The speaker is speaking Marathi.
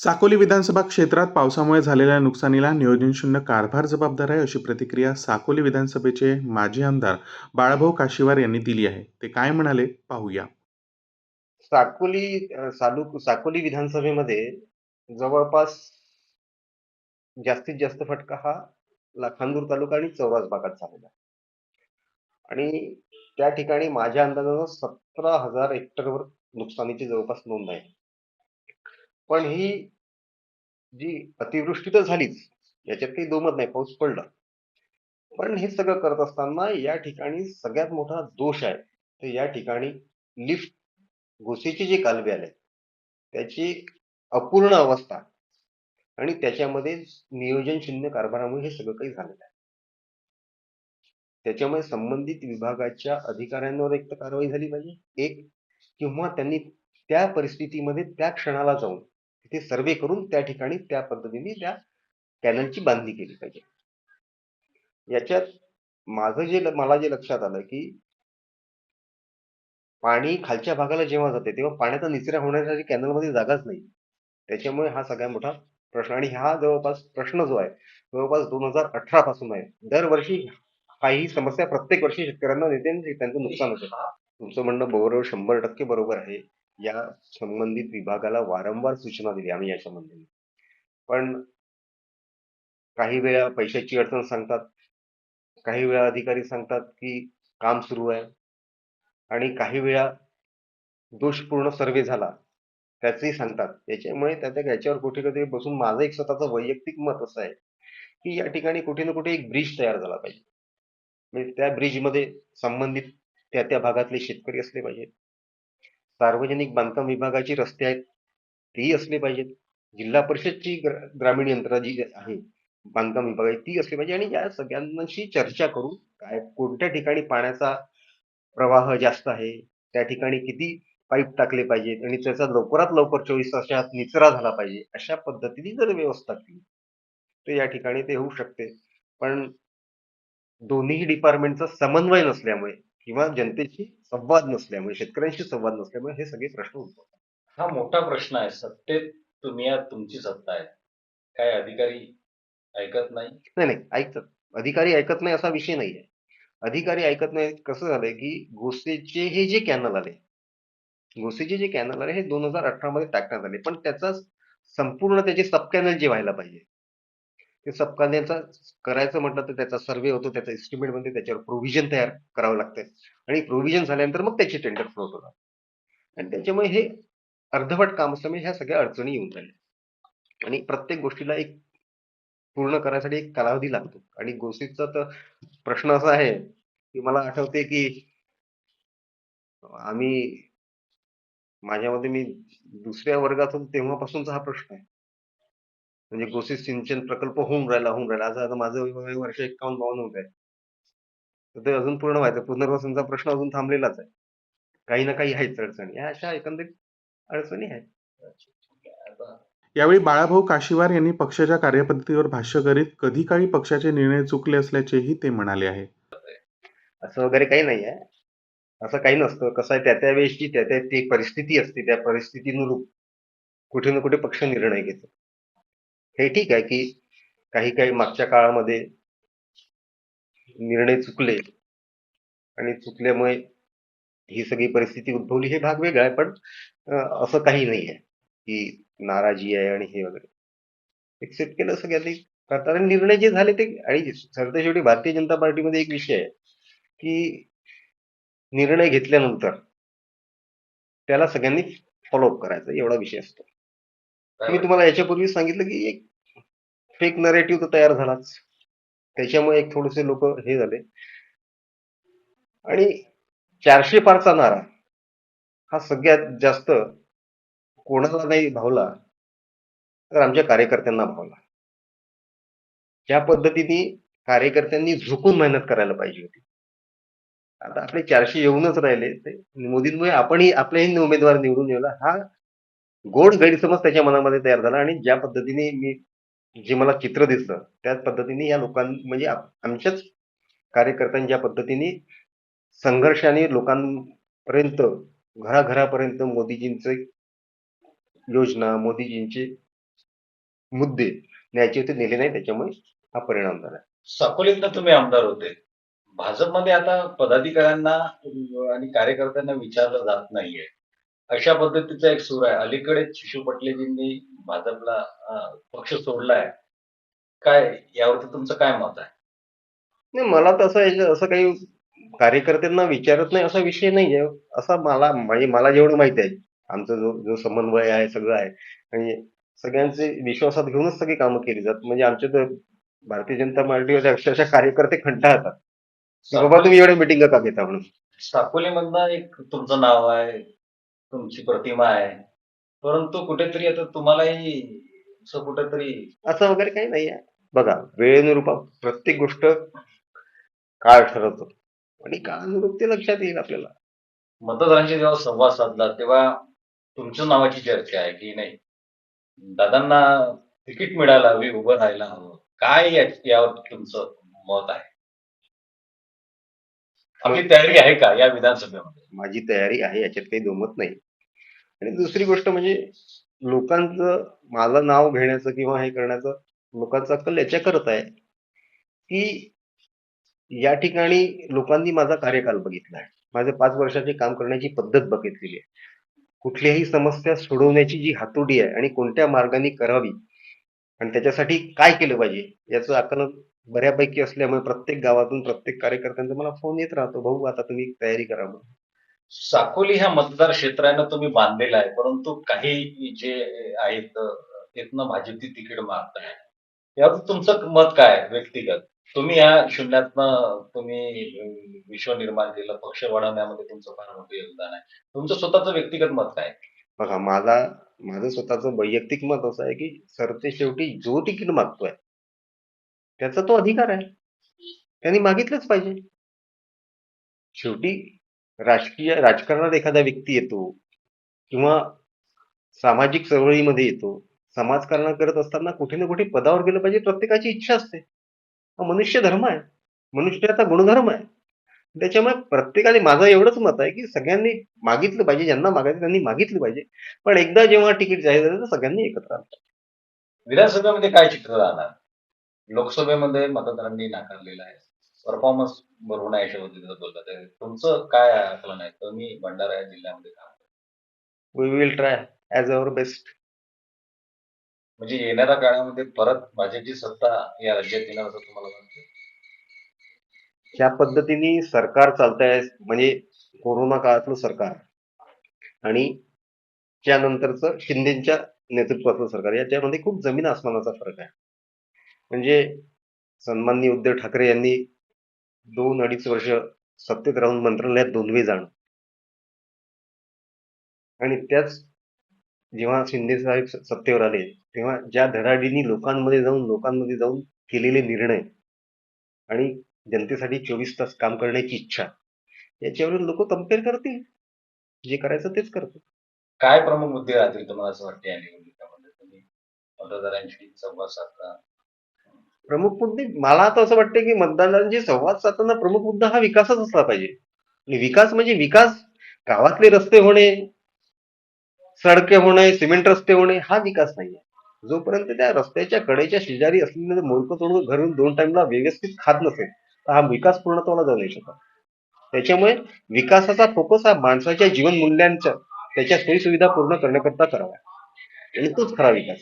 साकोली विधानसभा क्षेत्रात पावसामुळे झालेल्या नुकसानीला नियोजनशून्य कारभार जबाबदार आहे अशी प्रतिक्रिया साकोली विधानसभेचे माजी आमदार बाळाभाऊ काशीवार यांनी दिली आहे. ते काय म्हणाले पाहूया. साकोली सालू साकोली विधानसभेमध्ये जवळपास जास्तीत जास्त फटका हा लाखांदूर तालुका आणि चौरास भागात झालेला आहे. आणि त्या ठिकाणी माझ्या अंदाजानं सतरा हजार हेक्टरवर नुकसानीची जवळपास नोंद आहे. पण ही जी अतिवृष्टी तर झालीच याच्यात काही दोमत नाही पाऊस पडला. पण हे सगळं करत असताना या ठिकाणी सगळ्यात मोठा दोष आहे. तर या ठिकाणी लिफ्ट गोसेचे जे कालवे आले त्याची अपूर्ण अवस्था आणि त्याच्यामध्ये नियोजन शून्य कारभारामुळे हे सगळं काही झालेलं आहे. त्याच्यामुळे संबंधित विभागाच्या अधिकाऱ्यांवर एक तर कारवाई झाली पाहिजे. एक किंवा त्यांनी त्या परिस्थितीमध्ये त्या क्षणाला जाऊन तिथे सर्वे करून त्या ठिकाणी त्या पद्धतीने त्या कॅनलची बांधणी केली पाहिजे. याच्यात माझं जे मला जे लक्षात आलं की पाणी खालच्या भागाला जेव्हा जाते तेव्हा पाण्याचा निचरा होण्यासाठी कॅनलमध्ये जागाच नाही. त्याच्यामुळे हा सगळ्यात मोठा प्रश्न आणि हा जवळपास प्रश्न जो आहे जवळपास दोन हजार अठरा पासून आहे. दरवर्षी काही समस्या प्रत्येक वर्षी शेतकऱ्यांना देते आणि त्यांचं नुकसान होतं. तुमचं म्हणणं बरोबर शंभर टक्के बरोबर आहे. या संबंधित विभागाला वारंवार सूचना दिली आम्ही या संबंधी पण काही वेळा पैशाची अडचण सांगतात काही वेळा अधिकारी सांगतात की काम सुरू आहे. आणि काही वेळा दोषपूर्ण सर्वे झाला त्याचेही सांगतात. त्याच्यामुळे त्याच्या याच्यावर कुठे कधी बसून माझं एक स्वतःचं वैयक्तिक मत असं आहे की या ठिकाणी कुठे ना कुठे एक ब्रिज तयार झाला पाहिजे. म्हणजे त्या ब्रिजमध्ये संबंधित त्या त्या भागातले शेतकरी असले पाहिजेत. सार्वजनिक बांधकाम विभागाची रस्ते आहेत तेही असले पाहिजेत. जिल्हा परिषदची ग्रामीण यंत्रणा जी आहे बांधकाम विभागाची ती असली पाहिजे. आणि या सगळ्यांशी चर्चा करून काय कोणत्या ठिकाणी पाण्याचा प्रवाह जास्त आहे त्या ठिकाणी किती पाईप टाकले पाहिजेत आणि त्याचा लवकरात लवकर चोवीस तासात निचरा झाला पाहिजे अशा पद्धतीने जर व्यवस्था केली तर या ठिकाणी ते होऊ शकते. पण दोन्ही डिपार्टमेंटचा समन्वय नसल्यामुळे किंवा जनतेशी संवाद नसल्यामुळे शेतकऱ्यांशी संवाद नसल्यामुळे हे सगळे प्रश्न उद्भवतात. हा मोठा प्रश्न आहे. सत्तेत तुम्ही आहात तुमची सत्ता आहे. काय अधिकारी ऐकत नाही? नाही नाही ऐकतात. अधिकारी ऐकत नाही असा विषय नाही आहे. अधिकारी ऐकत नाही कसं झालंय की गोसेचे हे जे कॅनल आले गोसेचे जे कॅनल आले हे दोन हजार अठरा मध्ये टाकण्यात आले. पण त्याचा संपूर्ण त्याचे सब कॅनल जे व्हायला पाहिजे ते सबकांद्यांचा करायचं म्हटलं तर त्याचा सर्वे होतो त्याचा एस्टिमेटमध्ये म्हणजे त्याच्यावर प्रोव्हिजन तयार करावं लागते आणि प्रोव्हिजन झाल्यानंतर मग त्याचे टेंडर फ्लोट होतात आणि त्याच्यामुळे हे अर्धवट काम असल्यामुळे ह्या सगळ्या अडचणी येऊन राहिल्या. आणि प्रत्येक गोष्टीला एक पूर्ण करायसाठी एक कालावधी लागतो. आणि गोष्टीचा तर प्रश्न असा आहे की मला आठवते की आम्ही माझ्यामध्ये मी दुसऱ्या वर्गात तेव्हापासूनचा हा प्रश्न आहे. म्हणजे गोष्टी सिंचन प्रकल्प होऊन राहिला होऊन राहिला. आज आता माझं वर्ष एकावन्न बावन्न होत आहे. तर ते अजून पूर्ण व्हायचं. पुनर्वसनचा प्रश्न अजून थांबलेलाच आहे. काही ना काही आहेच अडचणी. ह्या अशा एकंदरीत अडचणी आहेत. यावेळी बाळाभाऊ काशीवार यांनी पक्षाच्या कार्यपद्धतीवर भाष्य करीत कधी काळी पक्षाचे निर्णय चुकले असल्याचेही ते म्हणाले आहे. असं वगैरे काही नाही आहे. असं काही नसतं. कसं आहे त्या त्या वेळेची त्या त्या ती परिस्थिती असते. त्या परिस्थितीनुरूप कुठे ना कुठे पक्ष निर्णय घेतो. हे ठीक आहे की काही काही मागच्या काळामध्ये निर्णय चुकले आणि चुकल्यामुळे ही सगळी परिस्थिती उद्भवली हे भाग वेगळा आहे पण असं काही नाही आहे की नाराजी आहे आणि हे वगैरे. एक्सेप्ट केलं सगळ्यांनी. कारण निर्णय जे झाले ते आणि सरते शेवटी भारतीय जनता पार्टीमध्ये एक विषय आहे की निर्णय घेतल्यानंतर त्याला सगळ्यांनी फॉलोअप करायचा एवढा विषय असतो. मी तुम्हाला याच्यापूर्वी सांगितलं की एक फेक नरेटिव्ह तर तयार झालाच. त्याच्यामुळे एक थोडेसे लोक हे झाले. आणि चारशे पारचा नारा हा सगळ्यात जास्त कोणाला नाही भावला तर आमच्या कार्यकर्त्यांना भावला. ज्या पद्धतीने कार्यकर्त्यांनी झुकून मेहनत करायला पाहिजे होती. आता आपले चारशे येऊनच राहिले. ते मोदींमुळे आपणही आपलेही उमेदवार निवडून येऊला. हा गोड गैरसमज त्याच्या मनामध्ये तयार झाला आणि ज्या पद्धतीने मी जे मला चित्र दिसलं त्याच पद्धतीने या लोकां म्हणजे आमच्याच कार्यकर्त्यांनी ज्या पद्धतीने संघर्षाने लोकांपर्यंत घराघरापर्यंत मोदीजींचे योजना मोदीजींचे मुद्दे न्यायचे होते नेले नाही त्याच्यामुळे हा परिणाम झाला. साकोलीतनं तुम्ही आमदार होते. भाजपमध्ये आता पदाधिकाऱ्यांना आणि कार्यकर्त्यांना विचारलं जात नाहीये. अशा पद्धतीचा एक सूर आहे. अलीकडेच शिशू पटलेजींनी भाजपला पक्ष सोडलाय. काय यावरती तुमचं काय मत आहे? नाही मला तसं असं काही कार्यकर्त्यांना विचारत नाही असा विषय नाही आहे असा मला म्हणजे मला जेवढं माहिती आहे आमचा जो जो समन्वय आहे सगळं आहे. आणि सगळ्यांचे विश्वासात घेऊनच सगळी कामं केली जातात. म्हणजे आमच्या तर भारतीय जनता पार्टीवर अक्षरशः कार्यकर्ते कंटाळतात की बाबा तुम्ही एवढ्या मिटिंग का घेता म्हणून? साकोलीमधनं एक तुमचं नाव आहे. तुमची प्रतिमा आहे. परंतु कुठेतरी आता तुम्हालाही असं कुठेतरी असं वगैरे काही नाही आहे बघा वेळेनुरूप प्रत्येक गोष्ट काळ ठरवतो. आणि काळानुरूप ते लक्षात येईल आपल्याला. मतदारांशी जेव्हा संवाद साधला तेव्हा तुमच्या नावाची चर्चा आहे की नाही? दादांना तिकीट मिळायला हवी उभं राहायला हवं. काय यावर तुमचं मत आहे? आपली तयारी आहे का या विधानसभेमध्ये? माझी तयारी आहे याच्यात काही दोमत नाही. आणि दुसरी गोष्ट म्हणजे लोकांचं माझं नाव घेण्याचं किंवा हे करण्याचं लोकांचा कल याच्या करत आहे की या ठिकाणी लोकांनी माझा कार्यकाल बघितला आहे. माझे पाच वर्षाचे काम करण्याची पद्धत बघितलेली आहे. कुठल्याही समस्या सोडवण्याची जी हातोडी आहे आणि कोणत्या मार्गाने करावी आणि त्याच्यासाठी काय केलं पाहिजे याचं आकलन बऱ्यापैकी असल्यामुळे प्रत्येक गावातून प्रत्येक कार्यकर्त्यांचा मला फोन येत राहतो. भाऊ आता तुम्ही तयारी करा म्हणून साकोली ह्या मतदार क्षेत्रानं तुम्ही बांधलेला आहे परंतु काही जे आहेत तिथनं भाजपची तिकीट मागताय. यावर तुमचं मत काय आहे व्यक्तिगत? तुम्ही या शून्यातनं तुम्ही विश्व निर्माण केलं पक्ष वाढवण्यामध्ये तुमचं फार मोठं योगदान आहे. तुमचं स्वतःचं व्यक्तिगत मत काय आहे? बघा माझा माझं स्वतःचं वैयक्तिक मत असं आहे की सरते शेवटी जो तिकीट मागतोय त्याचा तो अधिकार आहे. त्यांनी मागितलंच पाहिजे. शेवटी राजकीय राजकारणात एखादा व्यक्ती येतो किंवा सामाजिक चळवळीमध्ये येतो समाजकारण करत असताना कुठे ना कुठे पदावर गेलं पाहिजे प्रत्येकाची इच्छा असते. मनुष्य धर्म आहे. मनुष्याचा गुणधर्म आहे. त्याच्यामुळे प्रत्येकाने माझं एवढंच मत आहे की सगळ्यांनी मागितलं पाहिजे ज्यांना मागायचं त्यांनी मागितलं पाहिजे. पण एकदा जेव्हा तिकीट जाहीर झालं तर सगळ्यांनी एकत्र आलं. विधानसभेमध्ये काय चित्र राहणार? लोकसभेमध्ये मतदारांनी नाकारलेलं आहे. परफॉर्मन्स बरोबर नाही बोलतात आहे. तुमचं काय आकलन आहे? तुम्ही भंडारा या जिल्ह्यामध्ये काम we will try as our best म्हणजे येणाऱ्या काळामध्ये परत भाजपची सत्ता या राज्यात येणार असं तुम्हाला वाटतं? ज्या पद्धतीने सरकार चालतंय म्हणजे कोरोना काळातलं सरकार. आणि त्यानंतरचं शिंदेच्या नेतृत्वाचं सरकार. याच्यामध्ये खूप जमीन आसमानाचा फरक आहे. म्हणजे सन्माननीय उद्धव ठाकरे यांनी दोन अडीच वर्ष सत्तेत राहून मंत्रालयात दोनवे जाणं. आणि त्याच जेव्हा शिंदे साहेब सत्तेवर आले तेव्हा ज्या धडाडीनी लोकांमध्ये जाऊन लोकांमध्ये जाऊन केलेले निर्णय आणि जनतेसाठी चोवीस तास काम करण्याची इच्छा याच्यावरून लोक कंपेअर करतील. जे करायचं तेच करतील. काय प्रमुख मुद्दे राहतील तुम्हाला असं वाटतं या निवडणुकीमध्ये? तुम्ही मतदारांशी संवाद साधता प्रमुख मुद्दे मला आता असं वाटतं की मतदारांशी संवाद साधताना प्रमुख मुद्दा हा विकासच असला पाहिजे. आणि विकास म्हणजे विकास गावातले रस्ते होणे सडके होणे सिमेंट रस्ते होणे हा विकास नाही आहे जोपर्यंत त्या रस्त्याच्या कडेच्या शेजारी असलेलं मोलकं तोडून घरून दोन टाइमला व्यवस्थित खात नसेल तर हा विकास पूर्णत्वाला जाऊ नाही शकत. त्याच्यामुळे विकासाचा फोकस हा माणसाच्या जीवन मूल्यांचा त्याच्या सोयीसुविधा पूर्ण करण्याकरता करावा. आणि तोच खरा विकास.